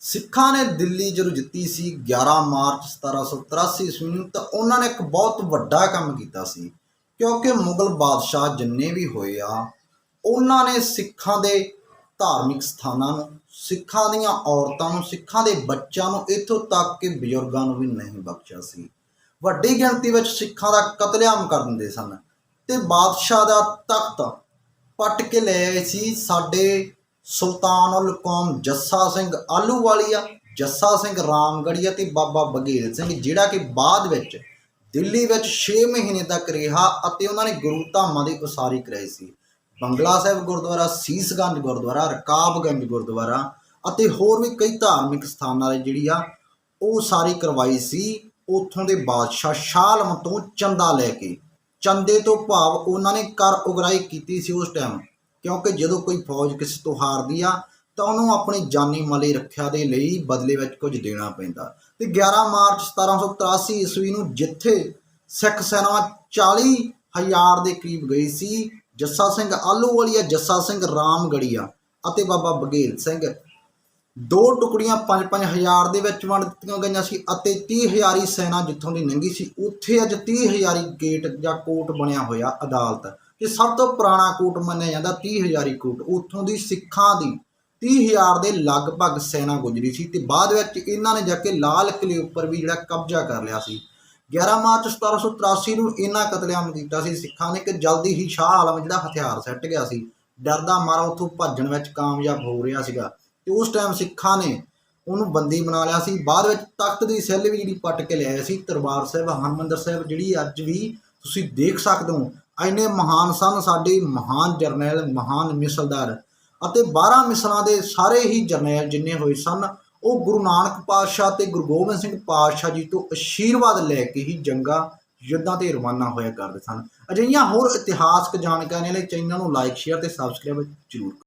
ਸਿੱਖਾਂ ਨੇ ਦਿੱਲੀ ਜਦੋਂ ਜਿੱਤੀ ਸੀ 11 ਮਾਰਚ 1783 ਈਸਵੀ ਨੂੰ, ਤਾਂ ਉਹਨਾਂ ਨੇ ਇੱਕ ਬਹੁਤ ਵੱਡਾ ਕੰਮ ਕੀਤਾ ਸੀ, ਕਿਉਂਕਿ ਮੁਗਲ ਬਾਦਸ਼ਾਹ ਜਿੰਨੇ ਵੀ ਹੋਏ ਆ, ਉਹਨਾਂ ਨੇ ਸਿੱਖਾਂ ਦੇ ਧਾਰਮਿਕ ਸਥਾਨਾਂ ਨੂੰ, ਸਿੱਖਾਂ ਦੀਆਂ ਔਰਤਾਂ ਨੂੰ, ਸਿੱਖਾਂ ਦੇ ਬੱਚਿਆਂ ਨੂੰ ਇੱਥੋਂ ਤੱਕ ਕਿ ਬਜ਼ੁਰਗਾਂ ਨੂੰ ਵੀ ਨਹੀਂ ਬਖਸ਼ਿਆ ਸੀ। ਵੱਡੀ ਗਿਣਤੀ ਵਿੱਚ ਸਿੱਖਾਂ ਦਾ ਕਤਲੇਆਮ ਕਰ ਦਿੰਦੇ ਸਨ ਤੇ ਬਾਦਸ਼ਾਹ ਦਾ ਤਖਤ ਪੱਟ ਕੇ ਲੈ ਆਏ ਸੀ, ਸਾਡੇ ਸੁਲਤਾਨੁਲ ਕੌਮ ਜੱਸਾ ਸਿੰਘ ਆਲੂਵਾਲੀਆ ਜੱਸਾ ਸਿੰਘ ਰਾਮਗੜੀਆ ਤੇ ਬਾਬਾ ਬਘੇਲ ਸਿੰਘ, ਜਿਹੜਾ ਕਿ ਬਾਅਦ ਵਿੱਚ ਦਿੱਲੀ ਵਿੱਚ 6 ਮਹੀਨੇ ਤੱਕ ਰਿਹਾ ਅਤੇ ਉਹਨਾਂ ਨੇ ਗੁਰੂ ਧਾਮਾਂ ਦੀ ਉਸਾਰੀ ਕਰਾਈ ਸੀ। ਬੰਗਲਾ ਸਾਹਿਬ ਗੁਰਦੁਆਰਾ, ਸੀਸਗੰਜ ਗੁਰਦੁਆਰਾ, ਰਕਾਬਗੰਜ ਗੁਰਦੁਆਰਾ ਅਤੇ ਹੋਰ ਵੀ ਕਈ ਧਾਰਮਿਕ ਸਥਾਨਾਂ ਦੀ ਜਿਹੜੀ ਆ, ਉਹ ਸਾਰੀ ਕਰਵਾਈ ਸੀ। ਉੱਥੋਂ ਦੇ ਬਾਦਸ਼ਾਹ ਸ਼ਾਹ ਤੋਂ ਚੰਦਾ ਲੈ ਕੇ, ਚੰਦੇ ਤੋਂ ਭਾਵ ਉਹਨਾਂ ਨੇ ਕਰ ਉਗਰਾਈ ਕੀਤੀ ਸੀ ਉਸ ਟਾਈਮ ਕਿਉਂਕਿ ਜਦੋਂ ਕੋਈ ਫੌਜ ਕਿਸੇ ਤੋਂ ਹਾਰਦੀ ਆ, ਤਾਂ ਉਹਨੂੰ ਆਪਣੀ ਜਾਨੀ ਮਾਲੀ ਰੱਖਿਆ ਦੇ ਲਈ ਬਦਲੇ ਵਿੱਚ ਕੁਝ ਦੇਣਾ ਪੈਂਦਾ। ਤੇ 11 ਮਾਰਚ 1783 ਈਸਵੀ ਨੂੰ ਜਿੱਥੇ ਸਿੱਖ ਸੈਨਾ 40 ਹਜ਼ਾਰ ਦੇ ਕਰੀਬ ਗਈ ਸੀ, ਜੱਸਾ ਸਿੰਘ ਆਲੂਵਾਲੀਆ, ਜੱਸਾ ਸਿੰਘ ਰਾਮਗੜੀਆ ਅਤੇ ਬਾਬਾ ਬਘੇਲ ਸਿੰਘ। ਦੋ ਟੁਕੜੀਆਂ 5-5 ਹਜ਼ਾਰ ਦੇ ਵਿੱਚ ਵੰਡ ਦਿੱਤੀਆਂ ਗਈਆਂ ਸੀ ਅਤੇ 30 ਹਜ਼ਾਰੀ ਸੈਨਾ ਜਿੱਥੋਂ ਦੀ ਲੰਘੀ ਸੀ, ਉੱਥੇ ਅੱਜ 30 ਹਜ਼ਾਰੀ ਗੇਟ ਜਾਂ ਕੋਟ ਬਣਿਆ ਹੋਇਆ ਅਦਾਲਤ। ਤੇ ਸਭ ਤੋਂ ਪੁਰਾਣਾ ਕੋਟ ਮੰਨਿਆ ਜਾਂਦਾ 30 ਹਜ਼ਾਰੀ ਕੋਟ। ਉੱਥੋਂ ਦੀ ਸਿੱਖਾਂ ਦੀ 30 ਹਜ਼ਾਰ ਦੇ ਲਗਭਗ ਸੈਨਾ ਗੁਜਰੀ ਸੀ ਤੇ ਬਾਅਦ ਵਿੱਚ ਇਹਨਾਂ ਨੇ ਜਾ ਕੇ ਲਾਲ ਕਿਲੇ ਉੱਪਰ ਵੀ ਜਿਹੜਾ ਕਬਜ਼ਾ ਕਰ ਲਿਆ ਸੀ। 11 ਮਾਰਚ 1783 ਨੂੰ ਇਹਨਾਂ ਕਤਲੇਆਮ ਕੀਤਾ ਸੀ। ਸਿੱਖਾਂ ਨੇ ਕਿ ਜਲਦੀ ਹੀ ਸ਼ਾਹ ਆਲਮ ਜਿਹੜਾ ਹਥਿਆਰ ਸੱਟ ਗਿਆ ਸੀ। ਡਰਦਾ ਮਾਰਾ ਉੱਥੋਂ ਭੱਜਣ ਵਿੱਚ ਕਾਮਯਾਬ ਹੋ ਰਿਹਾ ਸੀਗਾ ਤੇ ਉਸ ਟਾਈਮ ਸਿੱਖਾਂ ਨੇ ਉਹਨੂੰ ਬੰਦੀ ਬਣਾ ਲਿਆ ਸੀ। ਬਾਅਦ ਵਿੱਚ ਤਖਤ ਦੀ ਸੈੱਲ ਵੀ ਜਿਹੜੀ ਪੱਟ ਕੇ ਲਿਆਏ ਸੀ। ਦਰਬਾਰ ਸਾਹਿਬ, ਹਰਮੰਦਰ ਸਾਹਿਬ, ਜਿਹੜੀ ਅੱਜ ਵੀ ਤੁਸੀਂ ਦੇਖ ਸਕਦੇ ਹੋ ਇੰਨੇ ਮਹਾਨ ਸਨ, ਸਾਡੇ ਮਹਾਨ ਜਰਨੈਲ, ਮਹਾਨ ਮਿਸਲਦਾਰ ਅਤੇ 12 ਮਿਸਲਾਂ ਦੇ ਸਾਰੇ ਹੀ ਜਰਨੈਲ ਜਿੰਨੇ ਹੋਏ ਸਨ, ਉਹ ਗੁਰੂ ਨਾਨਕ ਪਾਤਸ਼ਾਹ ਤੇ ਗੁਰੂ ਗੋਬਿੰਦ ਸਿੰਘ ਪਾਤਸ਼ਾਹ ਜੀ ਤੋਂ ਅਸ਼ੀਰਵਾਦ ਲੈ ਕੇ ਹੀ ਜੰਗਾ, ਯੁੱਧਾਂ ਤੇ ਰਵਾਨਾ ਹੋਇਆ ਕਰਦੇ ਸਨ। ਅਜਿਹੀਆਂ ਹੋਰ ਇਤਿਹਾਸਕ ਜਾਣਕਾਰੀਆਂ ਲਈ ਚੈਨਲ ਨੂੰ ਲਾਈਕ ਸ਼ੇਅਰ ਤੇ ਸਬਸਕ੍ਰਾਈਬ ਜ਼ਰੂਰ ਕਰੋ